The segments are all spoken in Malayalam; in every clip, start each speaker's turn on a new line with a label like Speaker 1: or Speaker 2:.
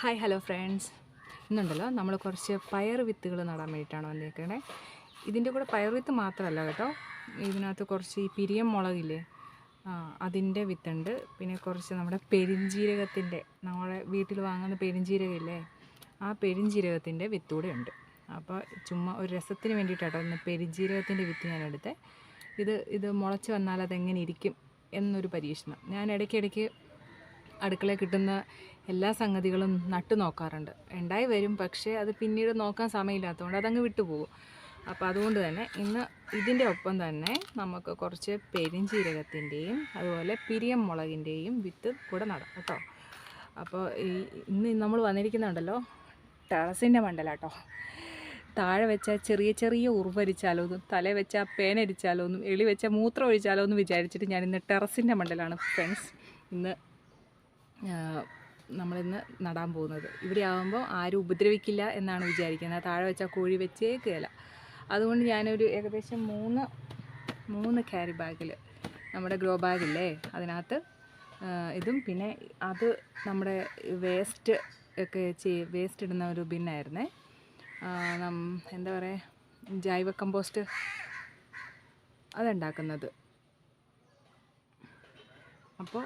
Speaker 1: ഹായ് ഹലോ ഫ്രണ്ട്സ് ഇന്നുണ്ടല്ലോ നമ്മൾ കുറച്ച് പയർ വിത്തുകൾ നടാൻ വേണ്ടിയിട്ടാണ് വന്നിരിക്കണേ. ഇതിന്റെ കൂടെ പയർ വിത്ത് മാത്രമല്ല കേട്ടോ. ഇതിനകത്ത് കുറച്ച് ഈ പിരിയം മുളകില്ലേ അതിന്റെ വിത്തുണ്ട്. പിന്നെ കുറച്ച് നമ്മുടെ പെരിഞ്ജീരകത്തിന്റെ നമ്മളെ വീട്ടിൽ വാങ്ങുന്ന പെരിഞ്ജീരകമില്ലേ ആ പെരിഞ്ജീരകത്തിന്റെ വിത്ത് കൂടെ ഉണ്ട്. അപ്പോൾ ചുമ്മാ ഒരു രസത്തിന് വേണ്ടിയിട്ടാട്ടോ ഇന്ന് പെരിഞ്ജീരകത്തിന്റെ വിത്ത് ഞാൻ എടുത്തേ. ഇത് ഇത് മുളച്ച് വന്നാൽ അതെങ്ങനെ ഇരിക്കും എന്നൊരു പരീക്ഷണം. ഞാൻ ഇടയ്ക്കിടയ്ക്ക് അടുക്കളയിൽ കിട്ടുന്ന എല്ലാ സംഗതികളും നട്ടു നോക്കാറുണ്ട്. ഉണ്ടായി വരും പക്ഷേ അത് പിന്നീട് നോക്കാൻ സമയമില്ലാത്തതുകൊണ്ട് അതങ്ങ് വിട്ടുപോകും. അപ്പോൾ അതുകൊണ്ട് തന്നെ ഇന്ന് ഇതിന്റെ ഒപ്പം തന്നെ നമുക്ക് കുറച്ച് പെരിഞ്ചീരകത്തിന്റെയും അതുപോലെ പിരിയം മുളകിന്റെയും വിത്ത് കൂടെ നടാം കേട്ടോ. അപ്പോൾ ഈ ഇന്ന് നമ്മൾ വന്നിരിക്കുന്നുണ്ടല്ലോ ടെറസിന്റെ മണ്ടലാട്ടോ. താഴെ വെച്ചാൽ ചെറിയ ചെറിയ ഉറുവരിച്ചാലോ ഒന്നും തല വെച്ചാൽ പേനരിച്ചാലോ ഒന്നും എളി വെച്ചാൽ മൂത്രം ഒഴിച്ചാലോ ഒന്നും വിചാരിച്ചിട്ട് ഞാൻ ഇന്ന് ടെറസിന്റെ മണ്ടലാണ് ഫ്രണ്ട്സ്. ഇന്ന് നമ്മളിന്ന് നടാൻ പോകുന്നത്. ഇവിടെ ആകുമ്പോൾ ആരും ഉപദ്രവിക്കില്ല എന്നാണ് വിചാരിക്കുന്നത്. താഴെ വെച്ചാൽ കോഴി വെച്ചേക്കുകയില്ല അതുകൊണ്ട് ഞാനൊരു ഏകദേശം മൂന്ന് മൂന്ന് ക്യാരി ബാഗിൽ നമ്മുടെ ഗ്രോ ബാഗില്ലേ അതിനകത്ത് ഇതും പിന്നെ അത് നമ്മുടെ വേസ്റ്റ് ഒക്കെ ചെയ് വേസ്റ്റ് ഇടുന്ന ഒരു ബിന്നായിരുന്നേ എന്താ പറയുക ജൈവ കമ്പോസ്റ്റ് അതുണ്ടാക്കുന്നത് അപ്പോൾ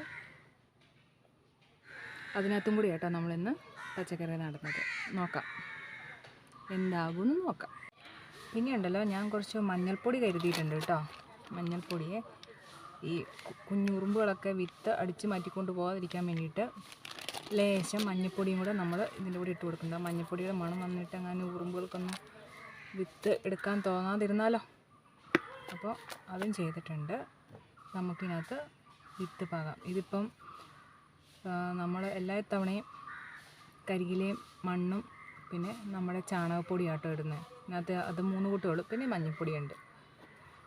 Speaker 1: അതിനകത്തും കൂടി കേട്ടോ നമ്മളിന്ന് പച്ചക്കറി നടന്നത്. നോക്കാം. എന്താകുമെന്ന് നോക്കാം. പിന്നെ ഉണ്ടല്ലോ ഞാൻ കുറച്ച് മഞ്ഞൾപ്പൊടി കരുതിയിട്ടുണ്ട് കേട്ടോ. മഞ്ഞൾപ്പൊടിയെ ഈ കുഞ്ഞുറുമ്പുകളൊക്കെ വിത്ത് അടിച്ച് മാറ്റിക്കൊണ്ട് പോകാതിരിക്കാൻ വേണ്ടിയിട്ട് ലേശം മഞ്ഞൾപ്പൊടിയും കൂടെ നമ്മൾ ഇതിന്റെ കൂടെ ഇട്ട് കൊടുക്കുന്നത് മഞ്ഞൾപ്പൊടിയുടെ മണം വന്നിട്ട് അങ്ങനെ ഉറുമ്പുകൾക്കൊന്നും വിത്ത് എടുക്കാൻ തോന്നാതിരുന്നാലോ? അപ്പോൾ അതും ചെയ്തിട്ടുണ്ട്. നമുക്കിനകത്ത് വിത്ത് പാകാം. ഇതിപ്പം നമ്മൾ എല്ലാ തവണയും കരികിലയും മണ്ണും പിന്നെ നമ്മുടെ ചാണകപ്പൊടിയാട്ടോ ഇടുന്നത് അതിനകത്ത് അത് മൂന്ന് കൂട്ടുള്ളൂ പിന്നെ മഞ്ഞൾപ്പൊടിയുണ്ട്.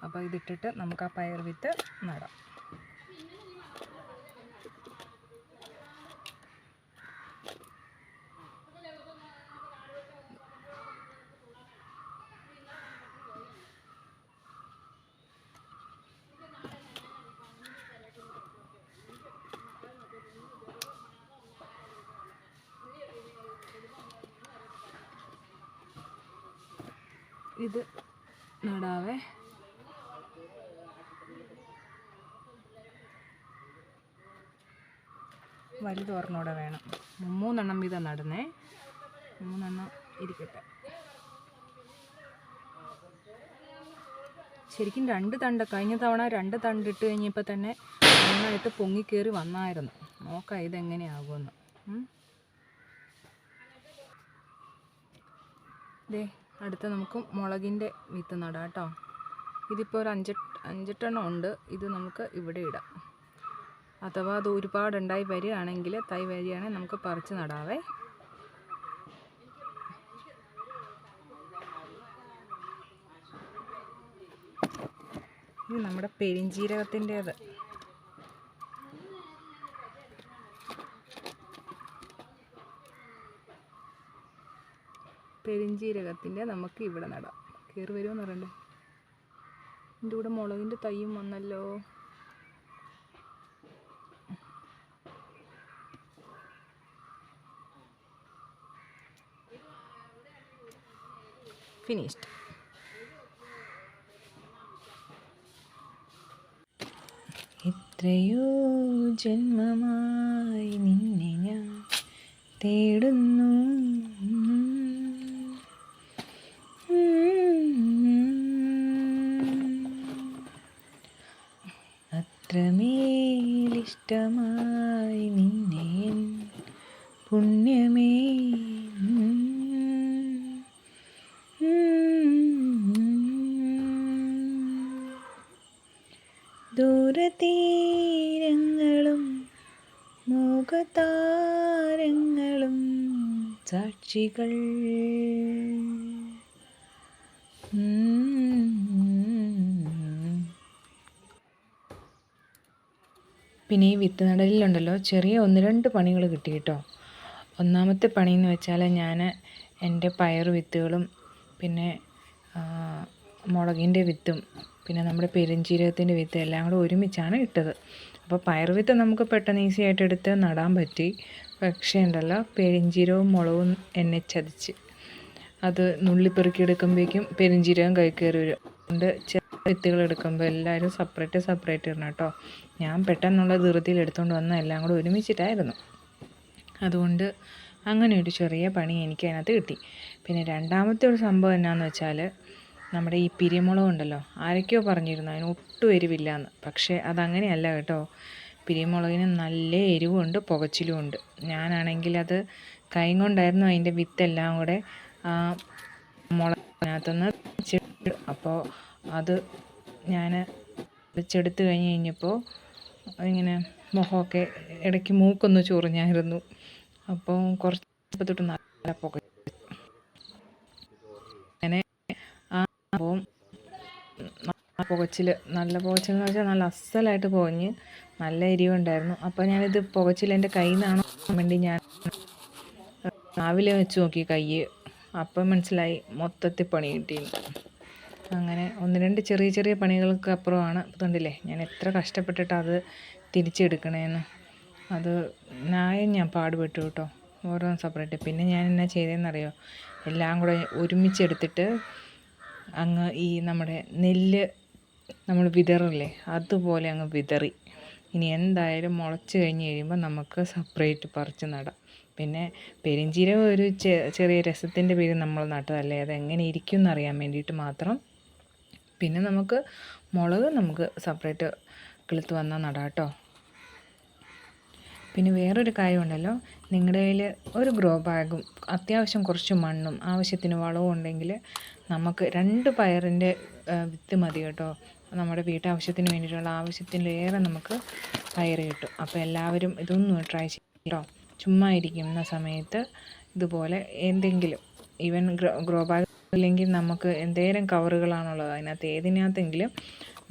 Speaker 1: അപ്പോൾ ഇതിട്ടിട്ട് നമുക്ക് ആ പയർ വിത്ത് നടാം. ഇത് നടാവേ. വലുത് വേണം. മൂന്നെണ്ണം വീതം നടുന്നേ. മൂന്നെണ്ണം ഇരിക്കട്ടെ. ശരിക്കും രണ്ട് തണ്ട് കഴിഞ്ഞ തവണ രണ്ട് തണ്ടിട്ട് കഴിഞ്ഞപ്പോൾ തന്നെ നന്നായിട്ട് പൊങ്ങിക്കേറി വന്നായിരുന്നു. നോക്കാം ഇതെങ്ങനെയാകുമെന്ന്. ദേ അടുത്ത നമുക്ക് മുളകിന്റെ വിത്ത് നടാം കേട്ടോ. ഇതിപ്പോൾ ഒരു അഞ്ച് അഞ്ചെട്ടെണ്ണം ഉണ്ട്. ഇത് നമുക്ക് ഇവിടെ ഇടാം. അഥവാ അത് ഒരുപാടുണ്ടായി വരികയാണെങ്കിൽ തൈ വരികയാണെങ്കിൽ നമുക്ക് പറിച്ച് നടാവേ. ഇത് നമ്മുടെ പെരിഞ്ജീരകത്തിന്റേത് പെരിഞ്ജീരകത്തിന്റെ നമുക്ക് ഇവിടെ നടാം. കയറി വരുമെന്ന് പറയണ്ടേ എന്റെ കൂടെ മുളകിന്റെ തൈയും വന്നല്ലോ. ഫിനിഷ്ഡ് എത്രയോ ജന്മമായി നിന്നെ ഞാൻ തേടുന്നു. അത്രമേലിഷ്ടമായി നിന്നെ പുണ്യമേ. ദൂരതീരങ്ങളും മുഖതാരങ്ങളും സാക്ഷികൾ. പിന്നെ ഈ വിത്ത് നടലിലുണ്ടല്ലോ ചെറിയ ഒന്ന് രണ്ട് പണികൾ കിട്ടി കേട്ടോ. ഒന്നാമത്തെ പണി എന്ന് വെച്ചാൽ ഞാൻ എന്റെ പയർ വിത്തുകളും പിന്നെ മുളകിന്റെ വിത്തും പിന്നെ നമ്മുടെ പെരുംജീരകത്തിന്റെ വിത്ത് എല്ലാം കൂടെ ഒരുമിച്ചാണ് ഇട്ടത്. അപ്പോൾ പയർ വിത്ത് നമുക്ക് പെട്ടെന്ന് ഈസി ആയിട്ട് എടുത്ത് നടാൻ പറ്റി. പക്ഷേ ഉണ്ടല്ലോ പെരുംജീരകവും മുളകും എന്നെ ചതിച്ച്. അത് നുള്ളിപ്പെറുക്കി എടുക്കുമ്പോഴേക്കും പെരുംജീരകം കൈ കയറി വരും. അതുകൊണ്ട് വിത്തുകൾ എടുക്കുമ്പോൾ എല്ലാവരും സെപ്പറേറ്റ് സെപ്പറേറ്റ് ഇടണം കേട്ടോ. ഞാൻ പെട്ടെന്നുള്ള ധൃതിയിൽ എടുത്തുകൊണ്ട് വന്ന എല്ലാം കൂടെ ഒരുമിച്ചിട്ടായിരുന്നു. അതുകൊണ്ട് അങ്ങനെ ഒരു ചെറിയ പണി എനിക്ക് അതിനകത്ത് കിട്ടി. പിന്നെ രണ്ടാമത്തെ ഒരു സംഭവം എന്നാന്ന് വെച്ചാൽ നമ്മുടെ ഈ പിരിമുളക് ഉണ്ടല്ലോ ആരൊക്കെയോ പറഞ്ഞിരുന്നു അതിന് ഒട്ടും എരിവില്ല എന്ന് പക്ഷേ അതങ്ങനെയല്ല കേട്ടോ. പിരിമുളകിന് നല്ല എരിവുണ്ട് പുകച്ചിലുമുണ്ട്. ഞാനാണെങ്കിൽ അത് കൈ കൊണ്ടായിരുന്നു അതിന്റെ വിത്തെല്ലാം കൂടെ മുളകിനകത്തുനിന്ന് അപ്പോൾ അത് ഞാൻ വെച്ചെടുത്ത് കഴിഞ്ഞ് കഴിഞ്ഞപ്പോൾ ഇങ്ങനെ മുഖമൊക്കെ ഇടയ്ക്ക് മൂക്കൊന്ന് ചൊറിഞ്ഞായിരുന്നു. അപ്പോൾ കുറച്ച് തൊട്ട് നല്ല അങ്ങനെ ആ പുകച്ചിൽ നല്ല പുകച്ചിൽ എന്ന് വെച്ചാൽ നല്ല അസലായിട്ട് പുകഞ്ഞ് നല്ല എരിവുണ്ടായിരുന്നു അപ്പോൾ ഞാനിത് പുകച്ചിൽ എന്റെ കയ്യിൽ നിന്നാണോ വേണ്ടി ഞാൻ രാവിലെ വെച്ച് നോക്കി കൈ. അപ്പം മനസ്സിലായി മൊത്തത്തിൽ പണി കിട്ടിയെന്ന് അങ്ങനെ ഒന്ന് രണ്ട് ചെറിയ ചെറിയ പണികൾക്ക് അപ്പുറമാണ്. ഇതുണ്ടല്ലേ ഞാൻ എത്ര കഷ്ടപ്പെട്ടിട്ട് അത് തിരിച്ചെടുക്കണേന്ന്. അത് നായം ഞാൻ പാടുപെട്ടു കേട്ടോ ഓരോന്ന് സെപ്പറേറ്റ് പിന്നെ ഞാൻ എന്നാ ചെയ്തതെന്നറിയോ എല്ലാം കൂടെ ഒരുമിച്ചെടുത്തിട്ട് അങ്ങ് ഈ നമ്മുടെ നെല്ല് നമ്മൾ വിതറില്ലേ അതുപോലെ അങ്ങ് വിതറി. ഇനി എന്തായാലും മുളച്ച് കഴിഞ്ഞ് കഴിയുമ്പോൾ നമുക്ക് സെപ്പറേറ്റ് പറിച്ച് നടാം. പിന്നെ പെരിഞ്ചീരകം ഒരു ചെറിയ രസത്തിന്റെ പേര് നമ്മൾ നട്ടതല്ലേ അത് എങ്ങനെ ഇരിക്കും എന്നറിയാൻ വേണ്ടിയിട്ട് മാത്രം പിന്നെ നമുക്ക് മുളക് നമുക്ക് സെപ്പറേറ്റ് കിളുത്ത് വന്നാൽ നടാം കേട്ടോ. പിന്നെ വേറൊരു കാര്യമുണ്ടല്ലോ നിങ്ങളുടെ കയ്യിൽ ഒരു ഗ്രോ ബാഗും അത്യാവശ്യം കുറച്ച് മണ്ണും ആവശ്യത്തിന് വളവും ഉണ്ടെങ്കിൽ നമുക്ക് രണ്ട് പയറിന്റെ വിത്ത് മതി കേട്ടോ. നമ്മുടെ വീട്ടാവശ്യത്തിന് വേണ്ടിയിട്ടുള്ള ആവശ്യത്തിലേറെ നമുക്ക് പയർ കിട്ടും. അപ്പോൾ എല്ലാവരും ഇതൊന്നും ട്രൈ ചെയ്യട്ടോ ചുമ്മാ ഇരിക്കുന്ന സമയത്ത് ഇതുപോലെ എന്തെങ്കിലും ഈവൻ ഗ്രോ ഗ്രോ ബാഗ് അല്ലെങ്കിൽ നമുക്ക് എന്തേലും കവറുകളാണുള്ളത് അതിനകത്ത് ഏതിനകത്തെങ്കിലും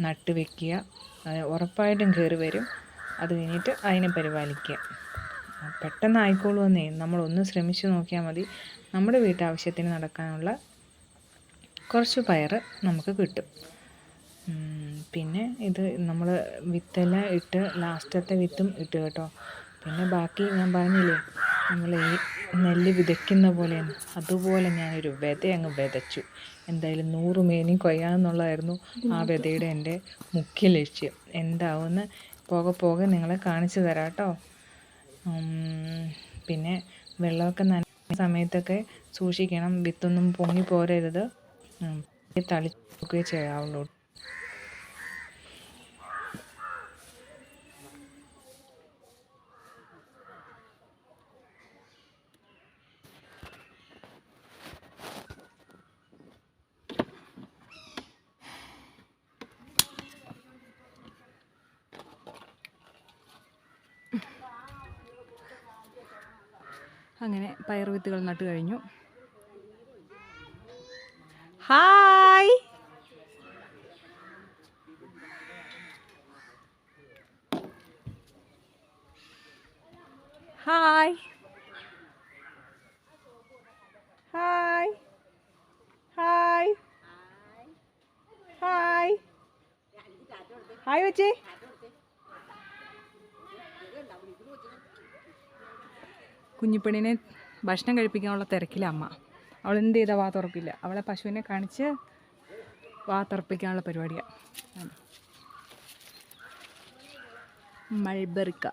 Speaker 1: നട്ട് വെക്കുക. ഉറപ്പായിട്ടും കയറി വരും. അത് കഴിഞ്ഞിട്ട് അതിനെ പരിപാലിക്കുക. പെട്ടെന്ന് ആയിക്കോളുമെന്നേ. നമ്മളൊന്ന് ശ്രമിച്ച് നോക്കിയാൽ മതി. നമ്മുടെ വീട്ടാവശ്യത്തിന് നടക്കാനുള്ള കുറച്ച് പയർ നമുക്ക് കിട്ടും. പിന്നെ ഇത് നമ്മൾ വിത്തെല്ലാം ഇട്ട് ലാസ്റ്റത്തെ വിത്തും ഇട്ട് കേട്ടോ. പിന്നെ ബാക്കി ഞാൻ പറഞ്ഞില്ലേ നമ്മൾ ഈ നെല്ല് വിതയ്ക്കുന്ന പോലെയാണ്. അതുപോലെ ഞാനൊരു വിത അങ്ങ് വിതച്ചു. എന്തായാലും നൂറ് മേനി കൊയ്യാമെന്നുള്ളതായിരുന്നു ആ വിതയുടെ എന്റെ മുഖ്യ ലക്ഷ്യം. എന്താവുമെന്ന് പോകെ പോകെ നിങ്ങളെ കാണിച്ചു തരാം കേട്ടോ. പിന്നെ വെള്ളമൊക്കെ നന സമയത്തൊക്കെ സൂക്ഷിക്കണം. വിത്തൊന്നും പൊങ്ങി പോരരുത്. തളിക്കുകയെ ചെയ്യാവുള്ളൂ. അങ്ങനെ പയർ വിത്തുകൾ നട്ട് കഴിഞ്ഞു. ഹായ് ഹായ് ഹായ് ഹായ് ഹായ് ഹായ് വെച്ചേ. കുഞ്ഞിപ്പെണ്ണിനെ ഭക്ഷണം കഴിപ്പിക്കാനുള്ള തിരക്കില അമ്മ. അവൾ എന്ത് ചെയ്താൽ വാ തുറക്കില്ല. അവളെ പശുവിനെ കാണിച്ച് വാ തുറപ്പിക്കാനുള്ള പരിപാടിയാണ് മൾബറിക്ക